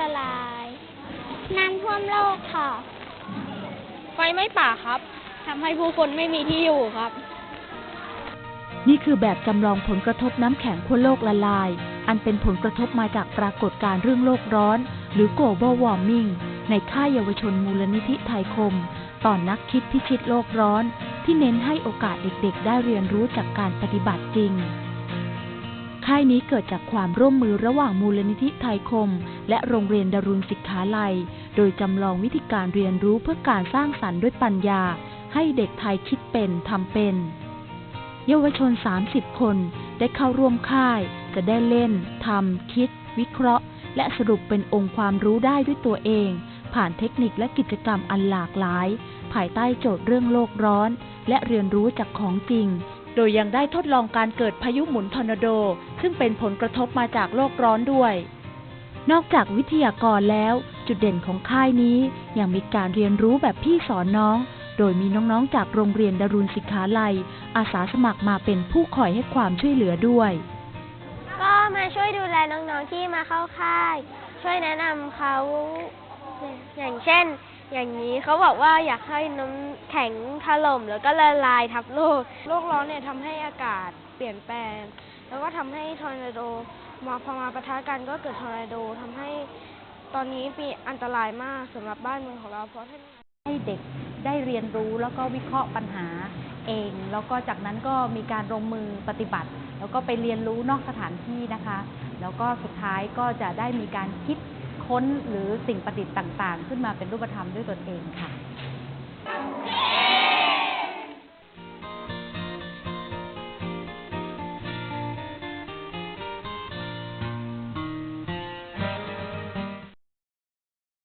ละลาย น้ำท่วมโลกค่ะ ไฟไม่ป่าครับทำให้ผู้คนไม่มีที่อยู่ครับ นี่คือแบบจำลองผลกระทบน้ำแข็งขั้วโลกละลาย อันเป็นผลกระทบมาจากปรากฏการณ์เรื่องโลกร้อน หรือ global warming ในค่ายเยาวชนมูลนิธิไทยคม ตอนนักคิดพิชิตโลกร้อน ที่เน้นให้โอกาสเด็กๆ ได้เรียนรู้จากการปฏิบัติจริง ค่ายนี้เกิดจากความร่วมมือระหว่างมูลนิธิไทยคม และโรงเรียนดารุณศิกขาลัย โดยจำลองวิธีการเรียนรู้เพื่อการสร้างสรรค์ด้วยปัญญา ให้เด็กไทยคิดเป็นทำเป็น เยาวชน 30 คนได้เข้าร่วมค่าย จะได้เล่นทำคิด วิเคราะห์ และสรุปเป็นองค์ความรู้ได้ด้วยตัวเอง ผ่านเทคนิคและกิจกรรมอันหลากหลาย ภายใต้โจทย์เรื่องโลกร้อน และเรียนรู้จากของจริงโดยยังได้ทดลองการเกิดพายุหมุนทอร์นาโด ซึ่งเป็นผลกระทบมาจากโลกร้อนด้วย นอกจากวิทยากรแล้ว จุดเด่นของค่ายนี้ยังมีการเรียนรู้แบบพี่สอนน้อง โดยมีน้องๆ จากโรงเรียนดารุณศิกขาลัย อาสาสมัครมาเป็นผู้คอยให้ความช่วยเหลือด้วย ก็มาช่วยดูแลน้องๆที่มาเข้าค่าย ช่วยแนะนำเขาอย่างเช่น อย่างนี้เขาบอกว่าอยากให้น้ำแข็งถล่มแล้วก็ละลายทับโลก โลกร้อนเนี่ยทำให้อากาศเปลี่ยนแปลง แล้วก็ทำให้ทอร์นาโดมาพอมาปะทะกันก็เกิดทอร์นาโดทำให้ตอนนี้มีอันตรายมากสำหรับบ้านเมืองของเรา เพราะถ้าให้เด็กได้เรียนรู้แล้วก็วิเคราะห์ปัญหาเอง แล้วก็จากนั้นก็มีการลงมือปฏิบัติ แล้วก็ไปเรียนรู้นอกสถานที่นะคะ แล้วก็สุดท้ายก็จะได้มีการคิดค้นหรือสิ่งประดิษฐ์ต่าง ๆ ขึ้นมาเป็นรูปธรรมด้วยตนเองค่ะ